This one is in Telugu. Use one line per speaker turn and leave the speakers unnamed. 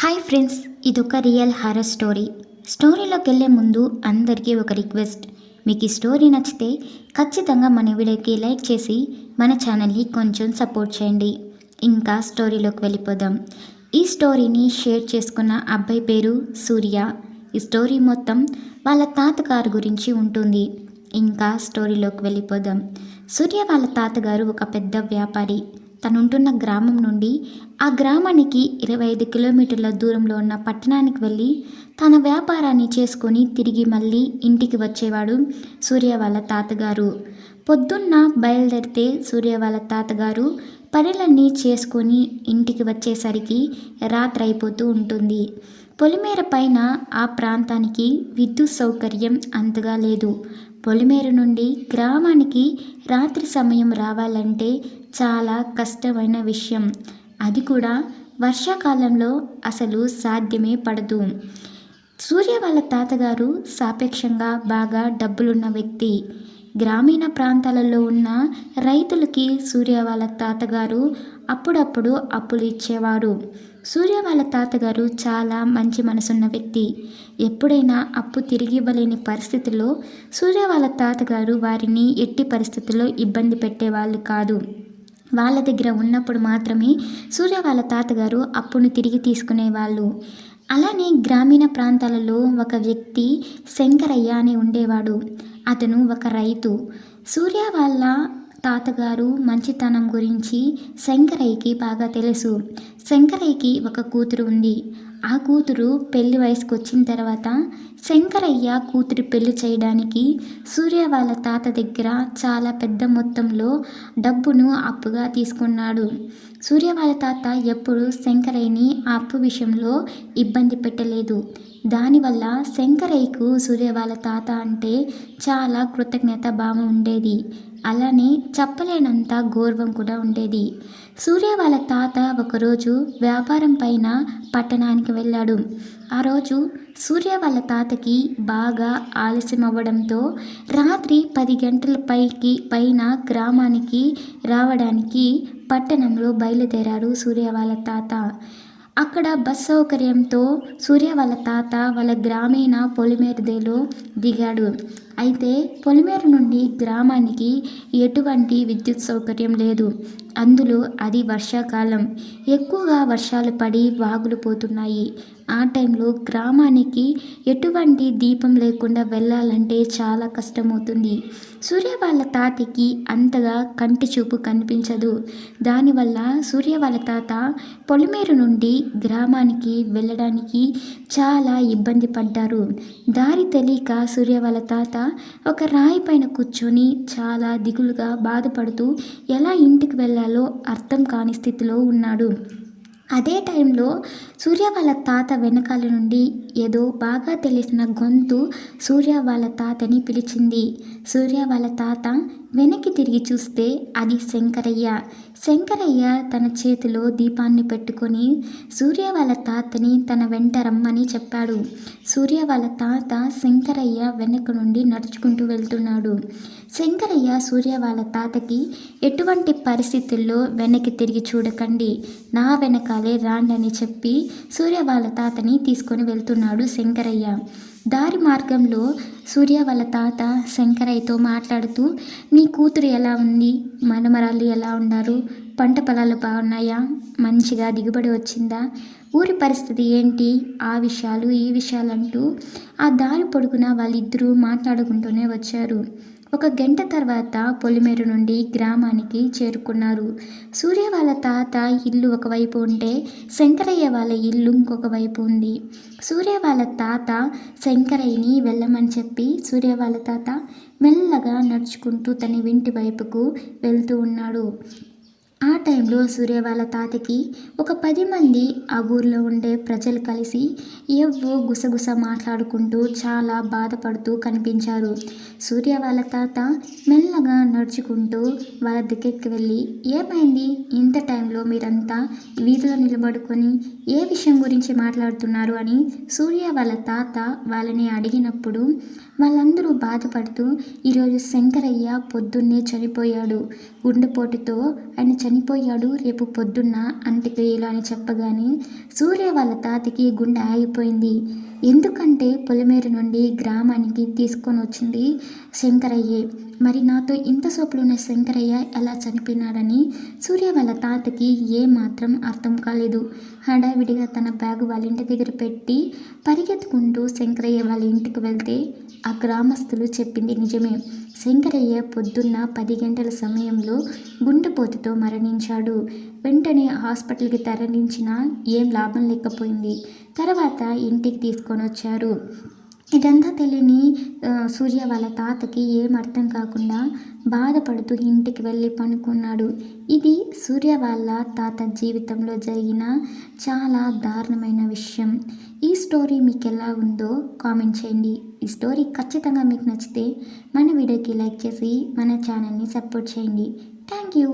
హాయ్ ఫ్రెండ్స్ ఇదొక రియల్ హారర్ స్టోరీ. స్టోరీలోకి వెళ్ళే ముందు అందరికీ ఒక రిక్వెస్ట్. మీకు ఈ స్టోరీ నచ్చితే ఖచ్చితంగా మన వీడియోకి లైక్ చేసి మన ఛానల్ని కొంచెం సపోర్ట్ చేయండి. ఇంకా స్టోరీలోకి వెళ్ళిపోదాం. ఈ స్టోరీని షేర్ చేసుకున్న అబ్బాయి పేరు సూర్య. ఈ స్టోరీ మొత్తం వాళ్ళ తాతగారు గురించి ఉంటుంది. ఇంకా స్టోరీలోకి వెళ్ళిపోదాం. సూర్య వాళ్ళ తాతగారు ఒక పెద్ద వ్యాపారి. తనుంటున్న గ్రామం నుండి ఆ గ్రామానికి ఇరవై ఐదు కిలోమీటర్ల దూరంలో ఉన్న పట్టణానికి వెళ్ళి తన వ్యాపారాన్ని చేసుకొని తిరిగి మళ్ళీ ఇంటికి వచ్చేవాడు సూర్య వాళ్ళ తాతగారు. పొద్దున్న బయలుదేరితే సూర్య వాళ్ళ తాతగారు పనులన్నీ చేసుకొని ఇంటికి వచ్చేసరికి రాత్రి అయిపోతూ ఉంటుంది. పొలిమేర పైన ఆ ప్రాంతానికి విద్యుత్ సౌకర్యం అంతగా లేదు. పొలిమేర నుండి గ్రామానికి రాత్రి సమయం రావాలంటే చాలా కష్టమైన విషయం. అది కూడా వర్షాకాలంలో అసలు సాధ్యమే పడదు. సూర్య వాళ్ళ తాతగారు సాపేక్షంగా బాగా డబ్బులున్న వ్యక్తి. గ్రామీణ ప్రాంతాలలో ఉన్న రైతులకి సూర్య వాళ్ళ తాతగారు అప్పుడప్పుడు అప్పులు ఇచ్చేవారు. సూర్య వాళ్ళ తాతగారు చాలా మంచి మనసున్న వ్యక్తి. ఎప్పుడైనా అప్పు తిరిగి ఇవ్వలేని పరిస్థితుల్లో సూర్య వాళ్ళ తాతగారు వారిని ఎట్టి పరిస్థితుల్లో ఇబ్బంది పెట్టేవాళ్ళు కాదు. వాళ్ళ దగ్గర ఉన్నప్పుడు మాత్రమే సూర్య వాళ్ళ తాతగారు అప్పును తిరిగి తీసుకునేవాళ్ళు. అలానే గ్రామీణ ప్రాంతాలలో ఒక వ్యక్తి శంకరయ్య అని ఉండేవాడు. అతను ఒక రైతు. సూర్య వాళ్ళ తాతగారు మంచితనం గురించి శంకరయ్యకి బాగా తెలుసు. శంకరయ్యకి ఒక కూతురు ఉంది. ఆ కూతురు పెళ్ళి వయసుకు వచ్చిన తర్వాత శంకరయ్య కూతురు పెళ్ళి చేయడానికి సూర్య వాళ్ళ తాత దగ్గర చాలా పెద్ద మొత్తంలో డబ్బును అప్పుగా తీసుకున్నాడు. సూర్య వాళ్ళ తాత ఎప్పుడు శంకరయ్యని ఆ అప్పు విషయంలో ఇబ్బంది పెట్టలేదు. దానివల్ల శంకరయ్యకు సూర్య వాళ్ళ తాత అంటే చాలా కృతజ్ఞత భావం ఉండేది. అలానే చెప్పలేనంత గౌరవం కూడా ఉండేది. సూర్య వాళ్ళ తాత ఒకరోజు వ్యాపారం పైన పట్టణానికి వెళ్ళాడు. ఆ రోజు సూర్య వాళ్ళ తాతకి బాగా ఆలస్యం అవ్వడంతో రాత్రి పది గంటల పైకి పైన గ్రామానికి రావడానికి పట్టణంలో బయలుదేరాడు సూర్య వాళ్ళ తాత. అక్కడ బస్ సౌకర్యంతో సూర్య వాళ్ళ తాత వాళ్ళ గ్రామీణ పొలిమేరుదేలో దిగాడు. అయితే పొలిమేర నుండి గ్రామానికి ఎటువంటి విద్యుత్ సౌకర్యం లేదు. అందులో అది వర్షాకాలం. ఎక్కువగా వర్షాలు పడి వాగులు పోతున్నాయి. ఆ టైంలో గ్రామానికి ఎటువంటి దీపం లేకుండా వెళ్ళాలంటే చాలా కష్టమవుతుంది. సూర్య వాళ్ళ తాతకి అంతగా కంటి చూపు కనిపించదు. దానివల్ల సూర్య వాళ్ళ తాత పొలిమేరు నుండి గ్రామానికి వెళ్ళడానికి చాలా ఇబ్బంది పడ్డారు. దారి తెలియక సూర్య వాళ్ళ తాత ఒక రాయి పైన కూర్చొని చాలా దిగులుగా బాధపడుతూ ఎలా ఇంటికి వెళ్ళాలో అర్థం కాని స్థితిలో ఉన్నాడు. అదే టైంలో సూర్య వాళ్ళ తాత వెనకాల నుండి ఏదో బాగా తెలిసిన గొంతు సూర్య వాళ్ళ తాతని పిలిచింది. సూర్య వాళ్ళ తాత వెనక్కి తిరిగి చూస్తే అది శంకరయ్య. శంకరయ్య తన చేతిలో దీపాన్ని పెట్టుకొని సూర్య వాళ్ళ తాతని తన వెంట రమ్మని చెప్పాడు. సూర్య వాళ్ళ తాత శంకరయ్య వెనక నుండి నడుచుకుంటూ వెళ్తున్నాడు. శంకరయ్య సూర్య వాళ్ళ తాతకి ఎటువంటి పరిస్థితుల్లో వెనక్కి తిరిగి చూడకండి నా వెనకాలే రాండి అని చెప్పి సూర్య వాళ్ళ తాతని తీసుకొని వెళ్తున్నాడు శంకరయ్య. దారి మార్గంలో సూర్య వాళ్ళ తాత శంకరయ్యతో మాట్లాడుతూ నీ కూతురు ఎలా ఉంది? మనమరాళ్ళు ఎలా ఉన్నారు? పంట పొలాలు బాగున్నాయా? మంచిగా దిగుబడి వచ్చిందా? ఊరి పరిస్థితి ఏంటి? ఆ విషయాలు ఈ విషయాలు అంటూ ఆ దారి పొడుగున వాళ్ళిద్దరూ మాట్లాడుకుంటూనే వచ్చారు. ఒక గంట తర్వాత పొలిమేరు నుండి గ్రామానికి చేరుకున్నారు. సూర్య వాళ్ళ తాత ఇల్లు ఒకవైపు ఉంటే శంకరయ్య వాళ్ళ ఇల్లు ఇంకొక వైపు ఉంది. సూర్య వాళ్ళ తాత శంకరయ్యని వెళ్ళమని చెప్పి సూర్య వాళ్ళ తాత మెల్లగా నడుచుకుంటూ తన ఇంటి వైపుకు వెళ్తూ ఉన్నాడు. ఆ టైంలో సూర్య వాళ్ళ తాతకి ఒక పది మంది ఆ ఊర్లో ఉండే ప్రజలు కలిసి ఏవో గుసగుస మాట్లాడుకుంటూ చాలా బాధపడుతూ కనిపించారు. సూర్య వాళ్ళ తాత మెల్లగా నడుచుకుంటూ వాళ్ళ దగ్గరికి వెళ్ళి ఏమైంది? ఇంత టైంలో మీరంతా వీధిలో నిలబడుకొని ఏ విషయం గురించి మాట్లాడుతున్నారు? అని సూర్య వాళ్ళ తాత వాళ్ళని అడిగినప్పుడు వాళ్ళందరూ బాధపడుతూ ఈరోజు శంకరయ్య పొద్దున్నే చనిపోయాడు. గుండెపోటుతో ఆయన చనిపోయాడు. రేపు పొద్దున్న అంత్యక్రియలు అని చెప్పగానే సూర్య వాళ్ళ తాతకి గుండె ఆగిపోయింది. ఎందుకంటే పొలిమేరు నుండి గ్రామానికి తీసుకొని వచ్చింది శంకరయ్యే. మరి నాతో ఇంత సోపులున్న శంకరయ్య ఎలా చనిపోయినాడని సూర్య వాళ్ళ తాతకి ఏ మాత్రం అర్థం కాలేదు. హడావిడిగా తన బ్యాగు వాళ్ళ ఇంటి దగ్గర పెట్టి పరిగెత్తుకుంటూ శంకరయ్య వాళ్ళ ఇంటికి వెళ్తే ఆ గ్రామస్తులు చెప్పింది నిజమే. శంకరయ్య పొద్దున్న పది గంటల సమయంలో గుండెపోటుతో మరణించాడు. వెంటనే హాస్పిటల్కి తరలించినా ఏం లాభం లేకపోయింది. తర్వాత ఇంటికి తీసుకొని వచ్చారు. ఇదంతా తెలియని సూర్య వాళ్ళ తాతకి ఏం అర్థం కాకుండా బాధపడుతూ ఇంటికి వెళ్ళి పనుకున్నాడు. ఇది సూర్య వాళ్ళ తాత జీవితంలో జరిగిన చాలా దారుణమైన విషయం. మీకు ఎలా ఉందో కామెంట్ చేయండి. ఈ స్టోరీ ఖచ్చితంగా మీకు నచ్చితే మన వీడియోకి లైక్ చేసి మన ఛానల్ని సపోర్ట్ చేయండి. Thank you.